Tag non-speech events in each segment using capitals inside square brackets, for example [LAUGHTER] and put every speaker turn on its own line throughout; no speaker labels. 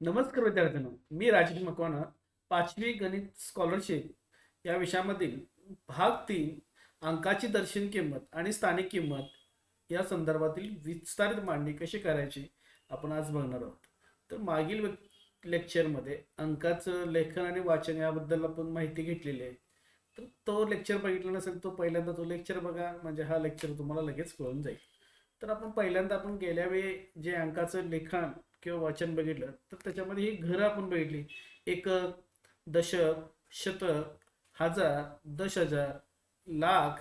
नमस्कार विद्यार्थ्यांनो मी राजेश मकवाना पाचवी गणित स्कॉलरशिप या विषयामधील भाग तीन अंकाची दर्शन किंमत आणि स्थानिक किंमत या संदर्भातील विस्तारित मांडणी कशी करायची आपण आज बघणार आहोत. तर मागील लेक्चरमध्ये अंकाचं लेखन आणि वाचन याबद्दल आपण माहिती घेतलेली आहे. तर तो लेक्चर बघितला नसेल तो पहिल्यांदा तो लेक्चर बघा म्हणजे हा लेक्चर तुम्हाला लगेच कळून जाईल. तर आपण पहिल्यांदा आपण गेल्या वेळी जे अंकाचं लेखन किंवा वाचन बघितलं तर त्याच्यामध्ये ही घरं आपण बघितली. एक दशक शतक हजार दश हजार लाख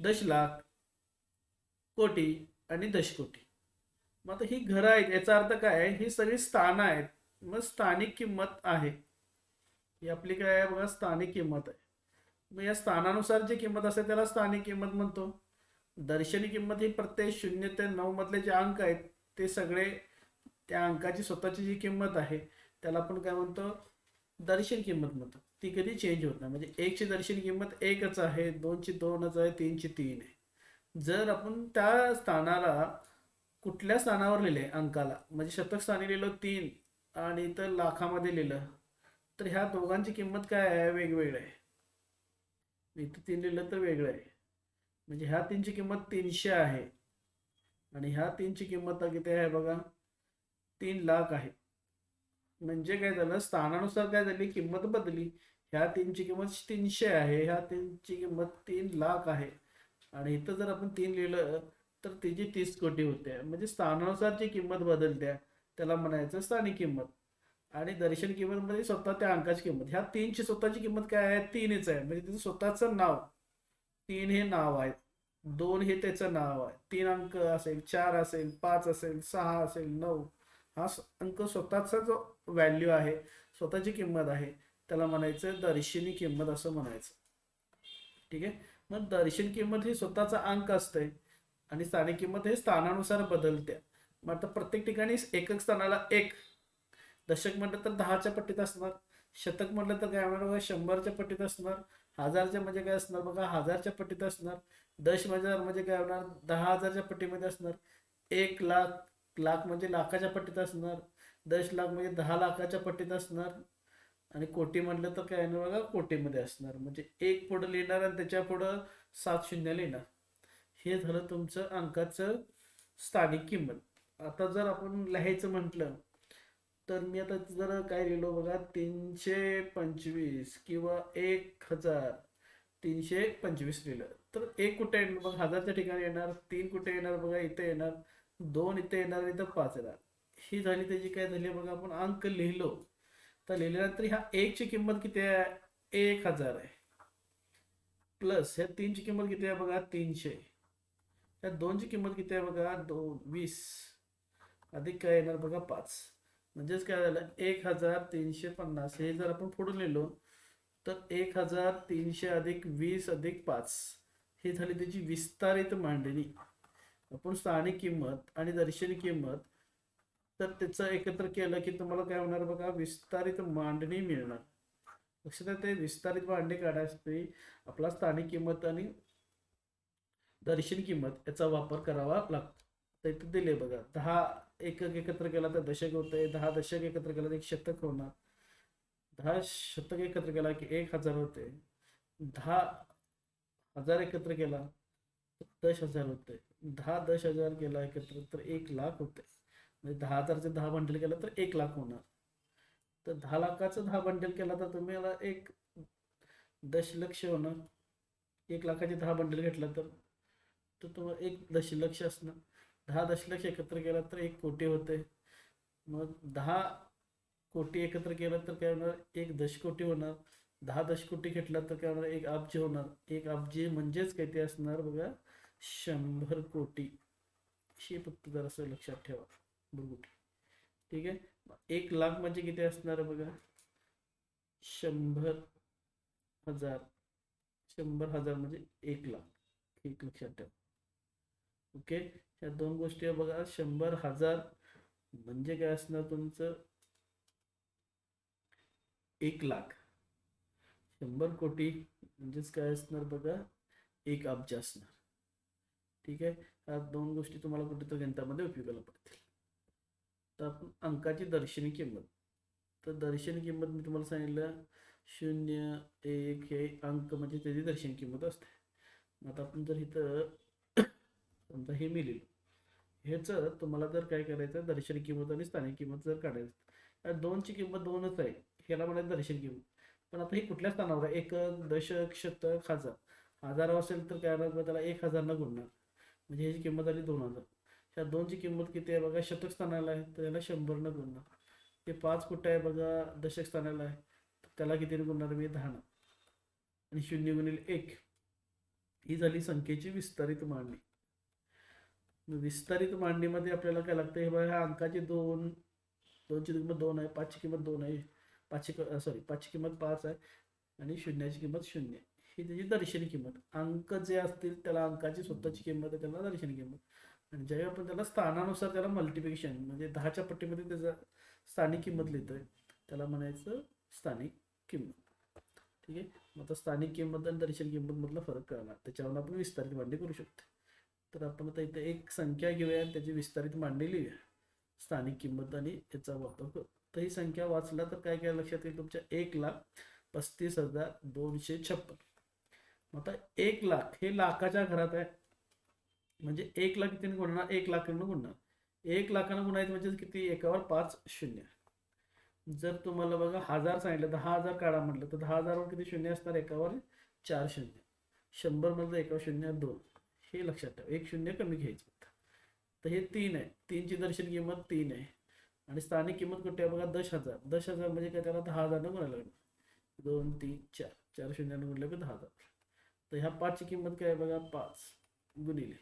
दश लाख कोटी आणि दशकोटी. मग आता ही घरं आहेत याचा अर्थ काय आहे? ही सगळी स्थानं आहेत. मग स्थानिक किंमत आहे. ही आपली काय आहे बघा? स्थानिक किंमत आहे. मग या स्थानानुसार जी किंमत असते त्याला स्थानिक किंमत म्हणतो. दर्शनी किंमत ही प्रत्येक शून्य ते नऊ मधले जे अंक आहेत ते सगळे त्या अंकाची स्वतःची जी किंमत आहे त्याला आपण काय म्हणतो? दर्शन किंमत म्हणतो. ती कधी चेंज होत नाही. म्हणजे एकची दर्शन किंमत एकच आहे दोनची दोनच आहे तीनची तीन आहे. जर आपण त्या स्थानाला कुठल्या स्थानावर लिहिले अंकाला? म्हणजे शतक स्थानी लिहिलं तीन आणि इतर लाखामध्ये लिहिलं तर ह्या दोघांची किंमत काय आहे? वेगवेगळं आहे. इथं तीन लिहिलं तर वेगळं आहे. म्हणजे ह्या तीनची किंमत तीनशे आहे. आणि ह्या तीनची किंमत किती आहे बघा? तीन लाख आहे. म्हणजे काय झालं? स्थानानुसार काय झाली? किंमत बदली. ह्या तीनची किंमत तीनशे आहे. ह्या तीनची किंमत तीन लाख आहे. आणि इथं जर आपण तीन लिहिलं तर तिची तीस कोटी होते. म्हणजे स्थानानुसार जी किंमत बदलते. त्याला म्हणायचं स्थानिक किंमत. आणि दर्शन किंमत मध्ये स्वतः त्या अंकाची किंमत. ह्या तीनची स्वतःची किंमत काय आहे? तीनच आहे. म्हणजे तिचं स्वतःचं नाव. तीन हे नाव आहे दोन हे त्याचं नाव आहे. तीन अंक असेल चार असेल पाच असेल सहा असेल नऊ. हा अंक स्वतःचा जो व्हॅल्यू आहे स्वतःची किंमत आहे. त्याला म्हणायचं दर्शनी किंमत असं म्हणायचं. ठीक आहे? मग दर्शन किंमत ही स्वतःचा अंक असते आणि स्थानिक किंमत हे स्थानानुसार बदलते मग आता प्रत्येक ठिकाणी एकक स्थानाला एक. दशक म्हटलं तर दहाच्या पट्टीत असणार. शतक म्हटलं तर काय म्हणणार बघा शंभरच्या पट्टीत असणार. हजारच्या म्हणजे काय असणार बघा? हजारच्या पट्टीत असणार. दश हजार म्हणजे काय होणार? दहा हजारच्या पट्टीमध्ये असणार. एक लाख लाख म्हणजे लाखाच्या पट्टीत असणार दश लाख म्हणजे दहा लाखाच्या पट्टीत असणार आणि कोटी म्हटलं तर काय येणार बघा कोटीमध्ये असणार. म्हणजे एक पुढं लिहिणार आणि त्याच्या पुढं सात शून्य लिहिणार. हे झालं तुमचं अंकाचं स्थानिक किंमत. आता जर आपण लिहायचं म्हटलं तर मी आता जर काय लिहिलो बघा तीनशे पंचवीस किंवा एक हजार तीनशे पंचवीस लिहिलं. तर एक कुठे येणार बघा हजारच्या ठिकाणी येणार तीन कुठे येणार बघा इथे येणार. दोन इथे येणार इथं पाच येणार. ही झाली त्याची काय झाली बघा आपण अंक लिहिलो. तर लिहिल्यानंतर ह्या एकची किंमत किती आहे? एक हजार आहे. प्लस ह्या तीनची किंमत किती आहे बघा? तीनशे. ह्या दोनची किंमत किती आहे बघा? दोन वीस. अधिक काय येणार बघा? पाच. म्हणजेच काय झालं? एक हजार तीनशे पन्नास. हे जर आपण फोडून लिहिलो तर एक हजार तीनशे अधिक वीस अधिक पाच. हे झाली त्याची विस्तारित मांडणी. आपण स्थानिक किंमत आणि दर्शनी किंमत तर त्याचं एकत्र केलं की तुम्हाला काय होणार बघा विस्तारित मांडणी मिळणार. लक्षात ते विस्तारित मांडणी काढायसाठी आपला स्थानिक किंमत आणि दर्शन किंमत याचा वापर करावा लागतो. तर इथं दिले बघा दहा एकक एकत्र केला तर दशक होते दहा दशक एकत्र केला तर एक शतक होणार. दहा शतक एकत्र केला की एक हजार होते दहा हजार एकत्र केला तर दश हजार होते दहा दश हजार केला एकत्र तर एक लाख होते. म्हणजे दहा हजारचे दहा बंडल केलं तर एक लाख होणार. तर दहा लाखाचं दहा बंडल केला तर तुम्हाला एक दशलक्ष होणार. एक लाखाचे दहा बंडल घेतला तर तर तुम्हाला एक दशलक्ष असणार. दहा दशलक्ष एकत्र केला तर एक कोटी होते. मग दहा कोटी एकत्र केलं तर काय होणार? एक दशकोटी होणार. दहा दशकोटी घेतला तर काय होणार? एक अब्ज होणार. एक अब्ज म्हणजेच काय ते असणार बघा. शंभर कोटी. हे फक्त जरासं लक्षात ठेवा बघू ठीक आहे? एक लाख म्हणजे किती असणार बघा? शंभर हजार. शंभर हजार म्हणजे एक लाख. एक लक्षात ठेवा. ओके? ह्या दोन गोष्टी बघा. शंभर हजार म्हणजे काय असणार तुमचं? एक लाख. शंभर कोटी म्हणजेच काय असणार बघा? एक अब्ज असणार. ठीक आहे? ह्या दोन गोष्टी तुम्हाला कुठेतरी गणितामध्ये उपयोगाला पडतील. तर आपण अंकाची दर्शनी किंमत. तर दर्शनी किंमत मी तुम्हाला सांगितलं शून्य एक हे अंक म्हणजे त्याची दर्शनी किंमत असते. मग आता आपण जर इथं समजा हे मिळेल ह्याचं तुम्हाला जर काय करायचं दर्शनी किंमत आणि स्थानिक किंमत जर काढायचं या दोनची किंमत दोनच आहे. ह्याला म्हणायचं दर्शन किंमत. पण आता हे कुठल्या स्थानावर आहे? एक दशक शतक हजार. हजार असेल तर काय त्याला एक हजारनं गुणणार. म्हणजे ह्याची किंमत आली दोन हजार. ह्या दोनची किंमत किती आहे बघा? शतक स्थानाला आहे तर याला शंभरनं गुणणार ते पाच कुठं आहे बघा? दशक स्थानाला आहे. तर त्याला कितीने गुणणार मी? दहानं आणि शून्य गुणिले एक. ही झाली संख्येची विस्तारित मांडणी विस्तारित मांडणीमध्ये आपल्याला काय लागतं? हे बघा ह्या अंकाची दोन दोनची किंमत दोन आहे पाचची किंमत दोन आहे पाचशे सॉरी पाचची किंमत पाच आहे आणि शून्याची किंमत शून्य. आहे. ही त्याची दर्शनी किंमत. अंक जे असतील त्याला अंकाची स्वतःची किंमत आहे त्याला दर्शनी किंमत. आणि ज्यावेळी आपण त्याला स्थानानुसार त्याला मल्टिप्लिकेशन म्हणजे दहाच्या पट्टीमध्ये त्याचा स्थानिक किंमत लिहितोय त्याला म्हणायचं स्थानिक किंमत. ठीक आहे? मग आता स्थानिक किंमत आणि दर्शन किंमत मधला फरक कळणार. त्याच्यावर आपण विस्तारित मांडणी करू शकतो. तर आपण आता इथे एक संख्या घेऊया आणि त्याची विस्तारित मांडणी लिहूया. स्थानिक किंमत आणि याचा वापर करू तर ही संख्या वाचला तर काय काय लक्षात येईल तुमच्या? एक लाख पस्तीस हजार दोनशे छप्पन. आता एक लाख हे लाखाच्या घरात आहे. म्हणजे एक लाख कितीने गुणणार? एक लाखानं गुणणार? एक लाखानं गुणायचं म्हणजे किती? एकावर पाच शून्य. जर तुम्हाला बघा हजार सांगितलं दहा हजार काढा म्हटलं तर दहा हजारवर किती शून्य असणार? एकावर चार शून्य. शंभर मधलं एकावर शून्य दोन. हे लक्षात ठेवा. एक शून्य कमी घ्यायचं तर हे तीन आहे. तीनची दर्शन किंमत तीन आहे. आणि स्थानिक किंमत कुठे आहे बघा? दश हजार. दश हजार म्हणजे काय? त्याला दहा हजारनं गुणायला लागणार. दोन तीन चार. चार शून्यानं गुणलं की दहा हजार. तर ह्या पाचची किंमत काय आहे बघा? पाच गुणिले.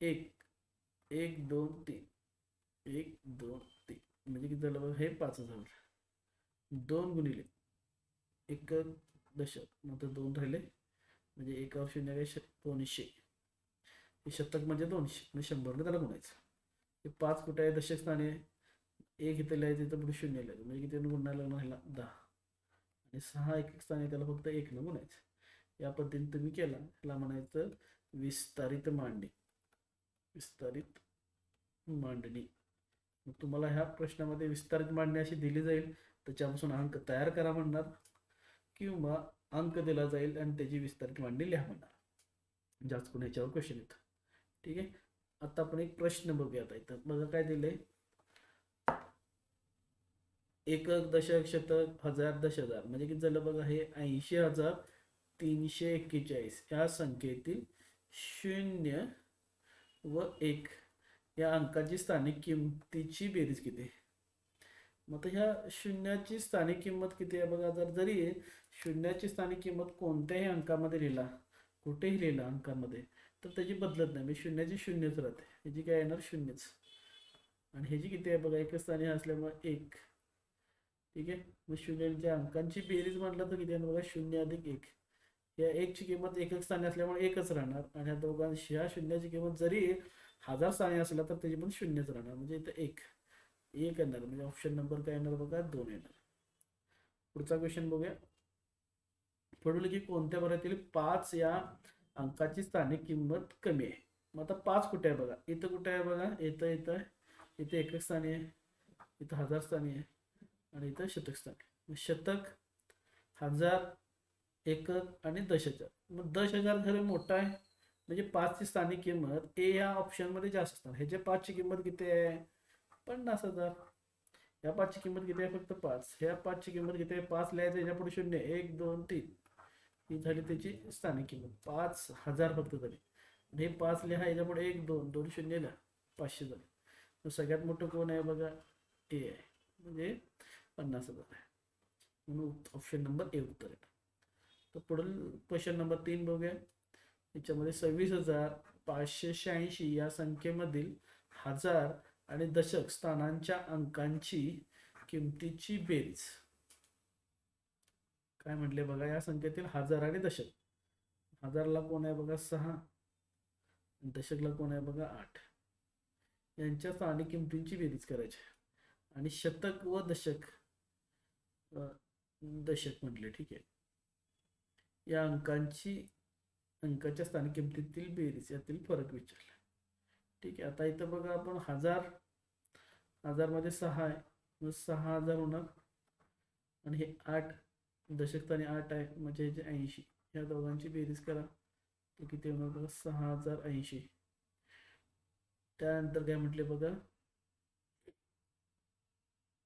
एक एक दोन तीन. एक दोन तीन. म्हणजे किती झालं बघा? हे पाच हजार दोन गुणिले. एक दशक. नंतर दोन राहिले. म्हणजे एकावर शून्य काय? श- दोनशे. हे शतक म्हणजे दोनशे. म्हणजे शंभरने त्याला गुणायचं. हे पाच कुठे आहे? दशक स्थानी एक इथं लिहायचं तिथं पुढे शून्य लिहायचं म्हणजे किती गुणायला लागणार? ह्याला दहा. आणि सहा एक एक स्थानी त्याला फक्त एकनं गुणायचं. या पद्धतीने तुम्ही केला. याला म्हणायचं विस्तारित मांडणी. विस्तारित मांडणी. मग तुम्हाला ह्या प्रश्नामध्ये विस्तारित मांडणी अशी दिली जाईल. त्याच्यापासून अंक तयार करा म्हणणार किंवा अंक दिला जाईल आणि त्याची विस्तारित मांडणी लिहा म्हणणार. जास्त कोण याच्यावर क्वेश्चन येतं. ठीक आहे? आता आपण एक प्रश्न बघूया आता इथं बघा काय दिलंय? एकक दशक शतक हजार दश हजार. म्हणजे किती झालं बघा? हे ऐंशी हजार तीनशे एक्केचाळीस या संख्येतील शून्य व एक या अंकाची स्थानिक किंमतीची बेरीज किती? मग आता ह्या शून्याची स्थानिक किंमत किती आहे बघा जर जरी शून्याची स्थानिक किंमत कोणत्याही अंकामध्ये लिहिला कुठेही लिहिला अंकामध्ये तर त्याची बदलत नाही. म्हणजे शून्याची शून्यच राहते. ह्याची काय येणार शून्यच. आणि ह्याची किती आहे बघा एकच स्थानी असल्यामुळे एक. ठीक आहे? मग शून्याच्या अंकांची बेरीज म्हटलं तर किती आहे? बघा शून्य अधिक एक. या एकची किंमत एकक स्थानी असल्यामुळे एकच राहणार. आणि ह्या दोघांशी ह्या शून्याची किंमत जरी हजार स्थानी असला तर त्याची पण शून्यच राहणार. म्हणजे इथं एक. एक येणार. म्हणजे ऑप्शन नंबर काय येणार बघा? दोन येणार. पुढचा क्वेश्चन बघूया. पुढे की कोणत्या वर्गातील पाच या अंकाची स्थानिक किंमत कमी आहे? मग आता पाच कुठे आहे बघा? इथं कुठे आहे बघा? इथं इथं. इथं एकक स्थानी आहे. इथं हजार स्थानी आहे. आणि इथं शतक स्थानी मग शतक हजार एकक आणि दश हजार मग दश हजार खरं मोठा आहे. म्हणजे पाचची स्थानिक किंमत ए या ऑप्शनमध्ये जास्त असणार. ह्याच्या पाचची किंमत किती आहे? पन्नास हजार. या पाचची किंमत किती आहे? फक्त पाच. ह्या पाचची किंमत किती आहे? पाच लिहायचं ह्याच्या पुढे शून्य एक दोन तीन. ही झाली त्याची स्थानिक किंमत. पाच हजार फक्त झाली. आणि हे पाच लिहा. याच्यापुढे एक दोन दोन शून्य लिहा. पाचशे झाले. तर सगळ्यात मोठं कोण आहे बघा? ए आहे. म्हणजे पन्नास हजार आहे. म्हणून ऑप्शन नंबर ए उत्तर आहे. तर पुढील क्वेश्चन नंबर तीन बघूया. याच्यामध्ये सव्वीस हजार पाचशे शहाऐंशी या संख्येमधील हजार आणि दशक स्थानांच्या अंकांची किमतीची बेरीज. काय म्हटले बघा या संख्येतील हजार आणि दशक. हजारला कोण आहे बघा? सहा. दशकला कोण आहे बघा? आठ. यांच्या स्थानिक किमतींची बेरीज करायची. आणि शतक व दशक. दशक म्हटले ठीक आहे. या अंकांची अंकाच्या स्थानिक किमतीतील बेरीज यातील फरक विचारला. ठीक आहे आता इथं बघा आपण हजार हजारमध्ये सहा आहे. मग सहा हजार होणार. आणि हे आठ दशकस्थानी आठ आहे. म्हणजे जे ऐंशी या दोघांची बेरीज करा. तर किती होणार बघा? सहा हजार ऐंशी. त्यानंतर काय म्हटले बघा?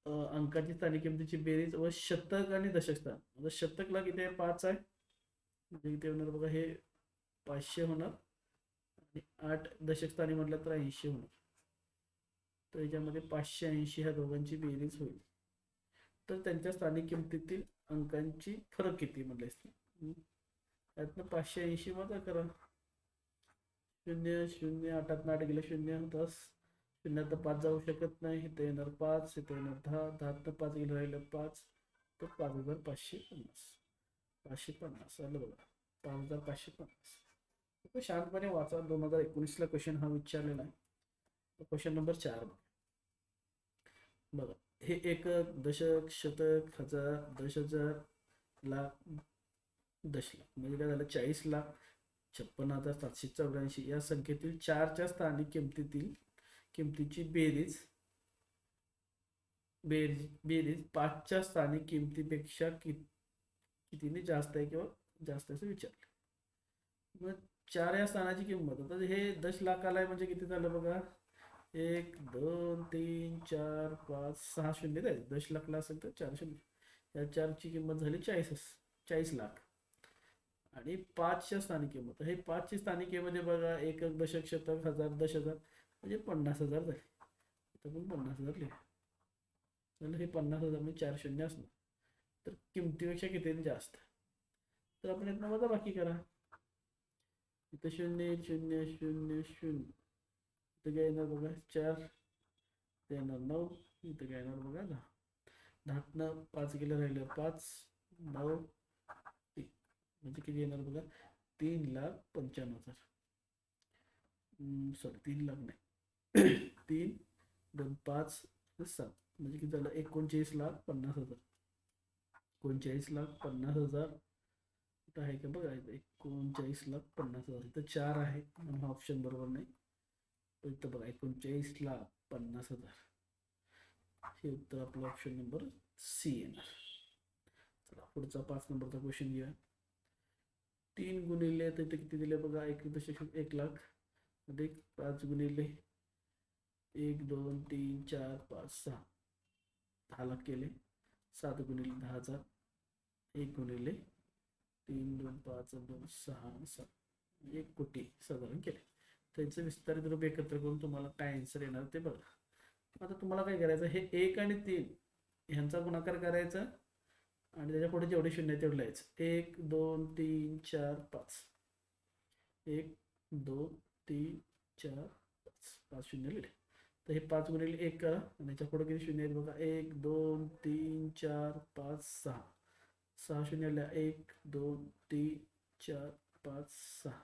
अंकाची स्थानिक किमतीची बेरीज व शतक आणि दशकस्थान आता शतकला किती आहे? पाच आहे. म्हणजे इथे होणार बघा हे पाचशे होणार आणि आठ दशकस्थानी म्हटलं तर ऐंशी होणार. तर याच्यामध्ये पाचशे ऐंशी ह्या दोघांची बेरीज होईल. तर त्यांच्या स्थानिक किमतीतील अंकांची फरक किती म्हटले त्यातनं पाचशे ऐंशी वजा करा. शून्य शून्य आठातनं आठ गेलं शून्य दस. शून्यात पाच जाऊ शकत नाही इथं येणार पाच इथं येणार दहा. दहातनं पाच गेलं राहिलं पाच तर पाच हजार पाचशे पन्नास. पाचशे पन्नास आलं बघा. पाच हजार पाचशे पन्नास. तर शांतपणे वाचा. दोन हजार एकोणीसला क्वेश्चन हा विचारलेला आहे. क्वेश्चन नंबर चार बघा. हे एक दशक शतक हजार दश हजार लाख दश लाख म्हणजे काय झालं? चाळीस लाख छप्पन हजार सातशे चौऱ्याऐंशी. या संख्येतील चारच्या स्थानिक किमतीतील किमतीची बेरीज बेरीज बेरीज पाचच्या स्थानिक किमतीपेक्षा किती कितीने जास्त आहे किंवा जास्त असं विचारलं. मग चार या स्थानाची किंमत. आता हे दश लाखाला आहे म्हणजे किती झालं बघा? एक दोन तीन चार पाच सहा शून्य द्यायचे दश लाखला असेल तर चार शून्य. या चारची किंमत झाली चाळीस चाळीस लाख. आणि पाचच्या स्थानिक किंमत. हे पाचची स्थानिक किंमत आहे बघा एक दशक शतक हजार दश हजार. म्हणजे पन्नास हजार झाले. तर पण पन्नास हजार लिहा. हे पन्नास हजार म्हणजे चार शून्य असणार. तर किमतीपेक्षा कितीने जास्त. तर आपण यातनं वजा बाकी करा. इथं शून्य शून्य शून्य शून्य. इथं काय येणार बघा चार. ते येणार नऊ इथं काय येणार बघा दहा. दहातनं पाच गेलं राहिलं पाच नऊ तीन म्हणजे किती येणार बघा तीन लाख पंच्याण्णव हजार. सॉरी तीन लाख नाही. [CLEARS THROAT] तीन दोन पाच सात. म्हणजे किती झालं एकोणचाळीस लाख पन्नास हजार. एकोणचाळीस लाख पन्नास हजार. कुठं आहे का बघा एकोणचाळीस लाख पन्नास हजार. इथं चार आहे म्हणून हा ऑप्शन बरोबर नाही. तर इथं बघा एकोणचाळीस लाख पन्नास हजार. हे उत्तर आपलं ऑप्शन नंबर सी येणार. चला पुढचा पाच नंबरचा क्वेश्चन घ्या तीन गुणिले तर इथे किती दिले बघा एक दशक एक लाख. अधिक पाच गुणिले एक दोन तीन चार पाच सहा. दहा लाख केले. सात गुणिले दहा हजार. एक गुणिले तीन दोन पाच दोन सहा सात. एक कोटी साधारण केले. त्यांचं विस्तारित रूप एकत्र करून तुम्हाला काय आन्सर येणार ते बघा. आता तुम्हाला काय करायचं? हे एक आणि तीन ह्यांचा गुणाकार करायचा आणि त्याच्या पुढे जेवढे शून्य आहे तेवढे लिहायचं. एक दोन तीन चार पाच. एक दोन तीन चार पाच. पाच शून्य लिहिले. तर हे पाच गुणिले एक करा. आणि याच्यापुढे किती शून्य आहेत बघा. एक दोन तीन चार पाच सहा. सहा शून्य लिहा एक दोन तीन चार पाच सहा.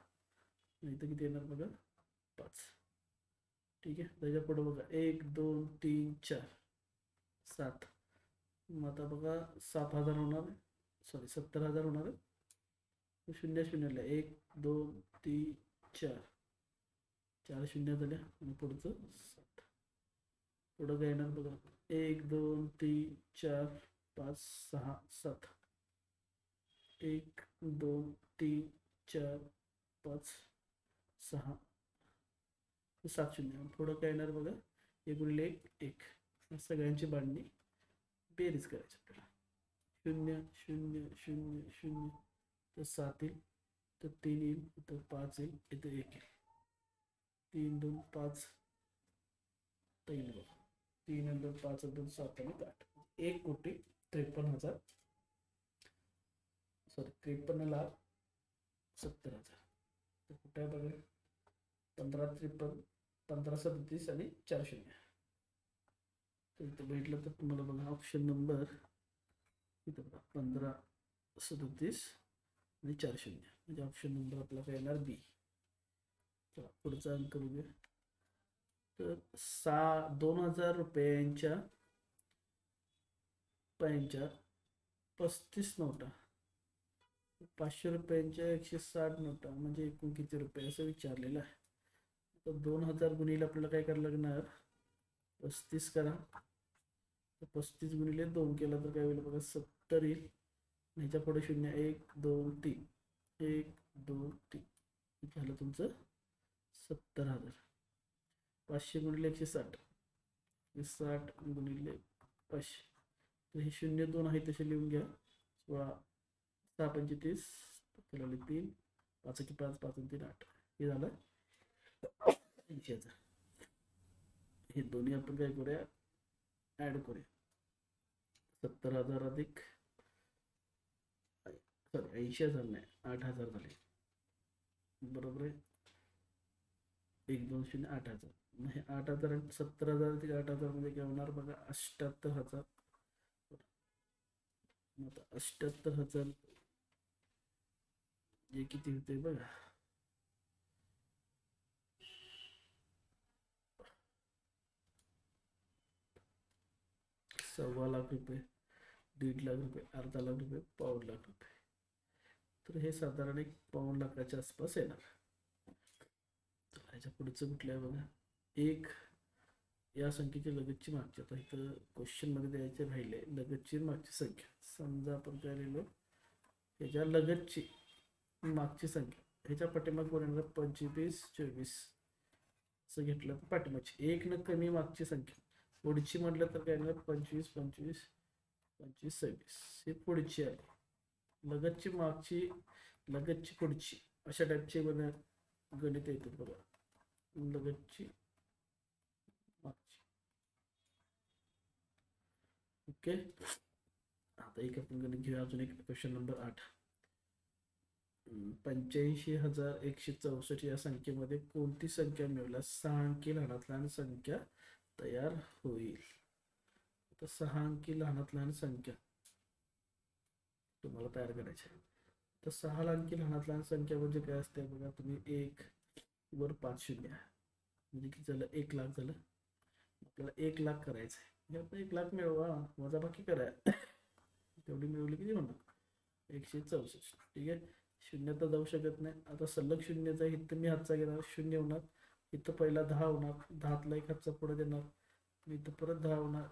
इथं किती येणार बघा? पाच. ठीक आहे? त्याच्या पुढे बघा. एक दोन तीन चार. सात. मग आता बघा सात हजार होणार सॉरी सत्तर हजार होणार आहे. शून्य आल्या. एक दोन तीन चार. चार शून्य झाल्या. आणि पुढचं पुढं काय येणार बघा. एक दोन तीन चार पाच सहा सात. एक दोन तीन चार पाच सहा. सात शून्य. पुढं काय येणार बघा? एक गुणिले एक. एक सगळ्यांची बांधणी बेरीज करायची आपल्याला. शून्य शून्य शून्य शून्य. तर सात येईल. तर तीन येईल. तर पाच येईल. इथं एक येईल. तीन दोन पाच. तीन बघा. तीन आणि दोन पाच हजार दोन सात आणि आठ. एक कोटी त्रेपन्न हजार. सॉरी त्रेपन्न लाख सत्तर हजार. तर कुठे आहे बघा? पंधरा त्रेपन्न पंधरा सदतीस आणि चार शून्य. तर इथं भेटलं तर तुम्हाला बघा ऑप्शन नंबर इथं बघा पंधरा सदतीस आणि चार शून्य. म्हणजे ऑप्शन नंबर आपला काय येणार? बी चला पुढचा अंक बघूया. तर सा दोन हजार रुपयांच्या रुपयांच्या पस्तीस नोटा. पाचशे रुपयांच्या एकशे साठ नोटा म्हणजे एकूण किती रुपये असं विचारलेलं आहे. तर दोन हजार गुणिले आपल्याला काय करायला लागणार? पस्तीस करा. तर पस्तीस गुणिले दोन केला तर काय होईल बघा सत्तर येईल. ह्याच्या पुढे शून्य एक दोन तीन. एक दोन तीन. झालं तुमचं सत्तर हजार. पाचशे गुणिले एकशे साठ. हे साठ गुणिले पाचशे. तर हे शून्य दोन आहे तसे लिहून घ्या. सोळा सहा पंचेतीस केला तीन पाच की पाच पाच तीन आठ. हे झालं. ऐंशी हजार. हे दोन्ही आपण काय करूया? ऍड करूया. सत्तर हजार अधिक. सॉरी ऐंशी हजार नाही आठ हजार झाले. बरोबर आहे? एक दोन शून्य आठ हजार. हे आठ हजार सत्तर हजार ते आठ हजारमध्ये काय होणार बघा अष्ट्याहत्तर हजार. मग आता अष्ट्याहत्तर हजार हे किती होते बघा. सव्वा लाख रुपये दीड लाख रुपये अर्धा लाख रुपये पाऊण लाख रुपये. तर हे साधारण एक पाऊण लाखाच्या आसपास येणार. तर ह्याच्या पुढचं कुठलं आहे बघा? एक या संख्येची लगतची मागची. आता इथं क्वेश्चनमध्ये द्यायचे राहिले. लगतची मागची संख्या. समजा आपण काय लिहिलो? ह्याच्या लगतची मागची संख्या. ह्याच्या पाठीमाग येणार? पंचवीस चोवीस. असं घेतलं तर पाठीमागची. एक न कमी मागची संख्या. पुढची म्हटलं तर काय पंचवीस पंचवीस पंचवीस सव्वीस. ही पुढची आली. लगतची मागची लगतची पुढची. अशा टाईपची गणित येतात बघा. लगतची मागची ओके. आता एक आपण गणित घेऊया अजून एक क्वेश्चन नंबर आठ. पंच्याऐंशी हजार एकशे चौसष्ट या संख्येमध्ये कोणती संख्या मिळवल्यास सहा अंकी लहानात लहान संख्या तयार होईल. तर सहा अंकी लहानात लहान संख्या तुम्हाला तयार करायची आहे. तर सहा अंकी लहानात लहान संख्या म्हणजे काय असते? बघा तुम्ही एक वर पाच शून्य म्हणजे किती झालं? एक लाख झालं. आपल्याला एक लाख करायचं आहे आता एक लाख मिळवा वजाबाकी करा. तेवढी मिळवली किती होणार एकशे चौसष्ट. ठीक आहे? शून्य तर जाऊ शकत नाही. आता सलग शून्यचा इथं मी हातचा घेणार. शून्य होणार. इथं पहिला दहा होणार. दहातला एक हातचा पुढे देणार. मी इथं परत दहा होणार.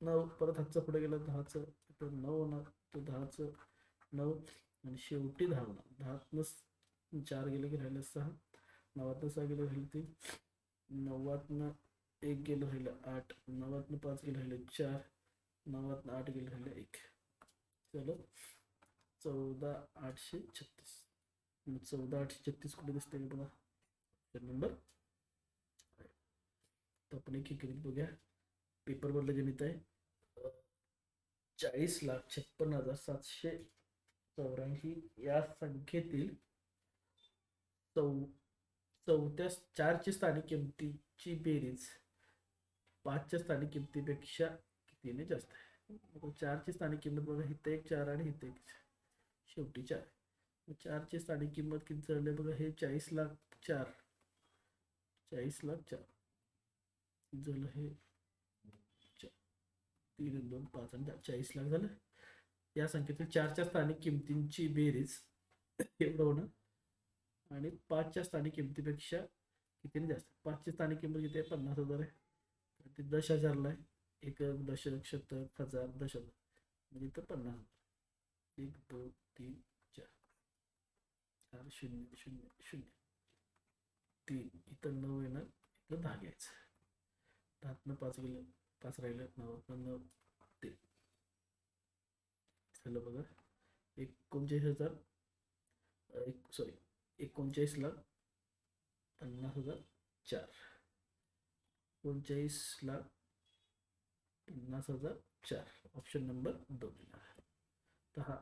नऊ. परत हातचा पुढे गेला दहाचं. इथं नऊ होणार. तो दहाचं. नऊ. आणि शेवटी दहा होणार. दहातनं चार गेले की राहिले सहा. नवातनं सहा गेले राहिले तीन. नव्वातनं एक गेलं राहिलं आठ नव्वातनं पाच गेलं राहिलं चार नव्वातनं आठ गेलं राहिलं एक. चलो चौदा आठशे छत्तीस. चौदा आठशे छत्तीस कुठे दिसते का बघा ऑप्शन नंबर तर आपण एक एक गणित बघूया. पेपरवरलं गणित आहे. चाळीस लाख छप्पन हजार सातशे चौऱ्याऐंशी. या संख्येतील चौ चौथ्या चारची स्थानिक किमतीची बेरीज. पाचच्या स्थानिक किमतीपेक्षा कितीने जास्त आहे? चारची स्थानिक किंमत बघा इथं एक चार आणि इथं एक शेवटी चार चारची स्थानिक किंमत किती झाली बघा हे चाळीस लाख चार. चाळीस लाख चार. झालं हे? तीन दोन पाच आणि चाळीस लाख झालं. या संख्येतील चारच्या स्थानिक किमतींची बेरीज एवढं होणं आणि पाचच्या स्थानिक किमतीपेक्षा कितीने जास्त? पाचची स्थानिक किंमत किती आहे? पन्नास हजार आहे. ते दश हजारला आहे. एक दशक शतक हजार दश हजार. म्हणजे इथं पन्नास हजार. एक दोन तीन चार. चार शून्य शून्य शून्य. तीन. इथं नऊ येणार इथं दहा घ्यायचं. दहातनं पाच गेलं पाच राहिलं नऊ. नऊ ते झालं बघा. एकोणचाळीस हजार एक सॉरी एकोणचाळीस लाख पन्नास हजार चार. एकोणचाळीस लाख पन्नास हजार चार. ऑप्शन नंबर दोन येणार आहे. तर हा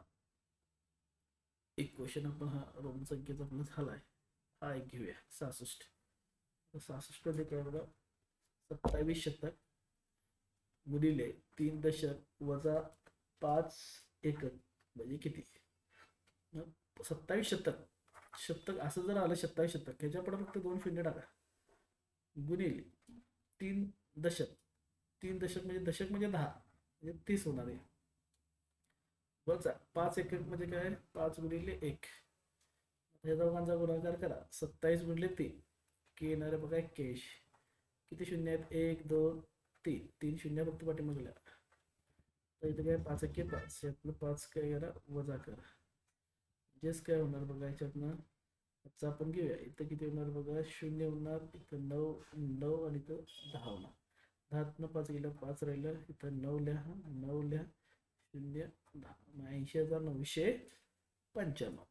एक क्वेश्चन आपण हा रोमन संख्येचा आपण झाला आहे हा एक घेऊया. सहासष्ट. सहासष्टमध्ये काय बघा? सत्तावीस शतक गुणिले तीन दशक वजा पाच एकक म्हणजे किती? सत्तावीस शतक. शतक असं जर आलं सत्तावीस शतक ह्याच्या पुढे फक्त दोन शून्य टाका. गुणिले तीन दशक. तीन दशक म्हणजे दशक म्हणजे दहा म्हणजे तीस होणार आहे. वजा पाच एकक म्हणजे काय? पाच गुणिले एक. या दोघांचा गुणाकार करा. सत्तावीस गुणिले तीन. के येणार आहे बघा केश किती शून्य आहेत? एक दोन तीन. तीन शून्य फक्त पाठीमागल्या. तर इथं काय? पाच एके पाच. यातनं पाच काय करा? वजा करा. म्हणजेच काय होणार बघा याच्यातनं आजचं आपण घेऊया. इथं किती होणार बघा? शून्य होणार इथं नऊ नऊ आणि इथं दहा होणार. दहातनं पाच गेलं पाच राहिलं. इथं नऊ लिहा नऊ लिहा शून्य दहा. ऐंशी हजार नऊशे पंच्याण्णव.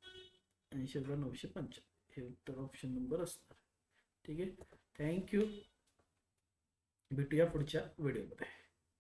ऐंशी हजार नऊशे पंच्याण्णव. हे उत्तर ऑप्शन नंबर असणार. ठीक आहे? थँक्यू भेटूया पुढच्या व्हिडिओमध्ये